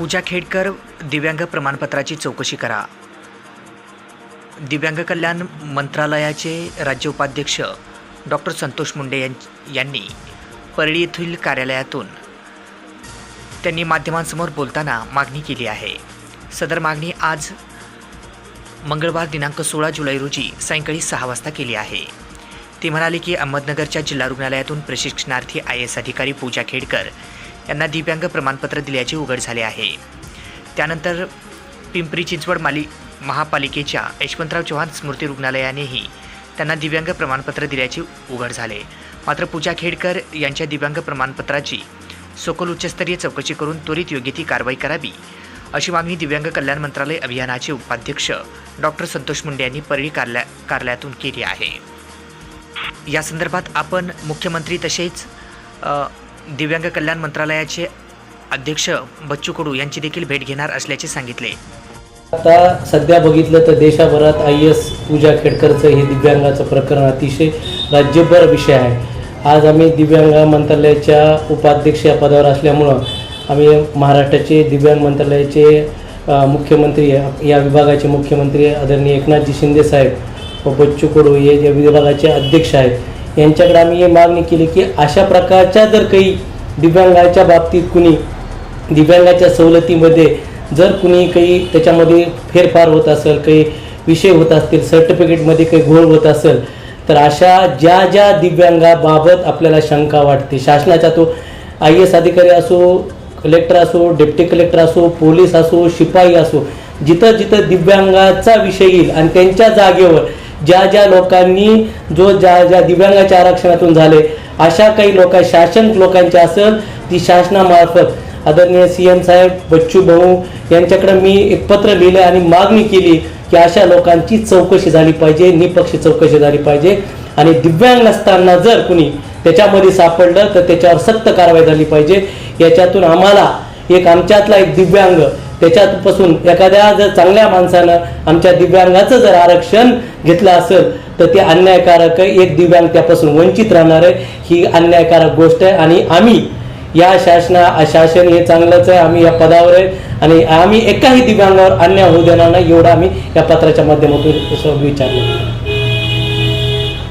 पूजा खेडकर दिव्यांग प्रमाणपत्राची चौकशी करा. दिव्यांग कल्याण मंत्रालयाचे राज्य उपाध्यक्ष डॉक्टर संतोष मुंडे यां- यांनी परळी येथील कार्यालयातून त्यांनी माध्यमांसमोर बोलताना मागणी केली आहे. सदर मागणी आज मंगळवार दिनांक सोळा जुलै रोजी सायंकाळी सहा वाजता केली आहे. ते म्हणाले की अहमदनगरच्या जिल्हा रुग्णालयातून प्रशिक्षणार्थी आय एस अधिकारी पूजा खेडकर यांना दिव्यांग प्रमाणपत्र दिल्याचे उघड झाले आहे. त्यानंतर पिंपरी चिंचवड माली महापालिकेच्या यशवंतराव चव्हाण स्मृती रुग्णालयानेही त्यांना दिव्यांग प्रमाणपत्र दिल्याचे उघड झाले. मात्र पूजा खेडकर यांच्या दिव्यांग प्रमाणपत्राची सखोल उच्चस्तरीय चौकशी करून त्वरित योग्य ती कारवाई करावी अशी मागणी दिव्यांग कल्याण मंत्रालय अभियानाचे उपाध्यक्ष डॉक्टर संतोष मुंडे यांनी परळी कार्या कार्यालयातून केली आहे. या संदर्भात आपण मुख्यमंत्री तसेच दिव्यांग कल्याण मंत्रालयाचे अध्यक्ष बच्चू कडू यांची देखील भेट घेणार असल्याचे सांगितले. आता सध्या बघितलं तर देशाभरात आय एस पूजा खेडकरचं हे दिव्यांगाचं प्रकरण अतिशय राज्यभर विषय आहे. आज आम्ही दिव्यांग मंत्रालयाच्या उपाध्यक्ष या पदावर असल्यामुळं आम्ही महाराष्ट्राचे दिव्यांग मंत्रालयाचे मुख्यमंत्री या विभागाचे मुख्यमंत्री आदरणीय एकनाथजी शिंदे साहेब व बच्चू कडू हे या विभागाचे अध्यक्ष आहेत. यांच्याकडे आम्ही ही मागणी केली की अशा प्रकारच्या जर काही दिव्यांगाच्या बाबतीत कुणी दिव्यांगाच्या सवलतीमध्ये जर कुणी काही त्याच्यामध्ये फेरफार होत असेल काही विषय होत असतील सर्टिफिकेटमध्ये काही घोळ होत असेल तर अशा ज्या ज्या दिव्यांगाबाबत आपल्याला शंका वाटते शासनाचा तो आय एस अधिकारी असो कलेक्टर असो डेप्टी कलेक्टर असो पोलीस असो शिपाई असो जिथं जिथं दिव्यांगाचा विषय येईल आणि त्यांच्या जागेवर ज्या ज्या लोकांनी जो ज्या ज्या दिव्यांगाच्या आरक्षणातून झाले अशा काही लोक शासन लोकांच्या असेल ती शासनामार्फत आदरणीय सी एम साहेब बच्चू भाऊ यांच्याकडे मी एक पत्र लिहिलं आणि मागणी केली की अशा लोकांची चौकशी झाली पाहिजे निपक्ष चौकशी झाली पाहिजे. आणि दिव्यांग असताना जर कुणी त्याच्यामध्ये सापडलं तर त्याच्यावर सक्त कारवाई झाली पाहिजे. याच्यातून आम्हाला एक आमच्यातला एक दिव्यांग त्याच्यापासून एखाद्या जर चांगल्या माणसानं आमच्या दिव्यांगाचं जर आरक्षण घेतलं असेल तर ते अन्यायकारक आहे एक दिव्यांग त्यापासून वंचित राहणार आहे. ही अन्यायकारक गोष्ट आहे आणि आम्ही या शासना शासन हे चांगलंच आहे आम्ही या पदावर आहे आणि आम्ही एकाही दिव्यांगावर अन्याय होऊ देणार नाही एवढं आम्ही या पत्राच्या माध्यमातून विचारलं.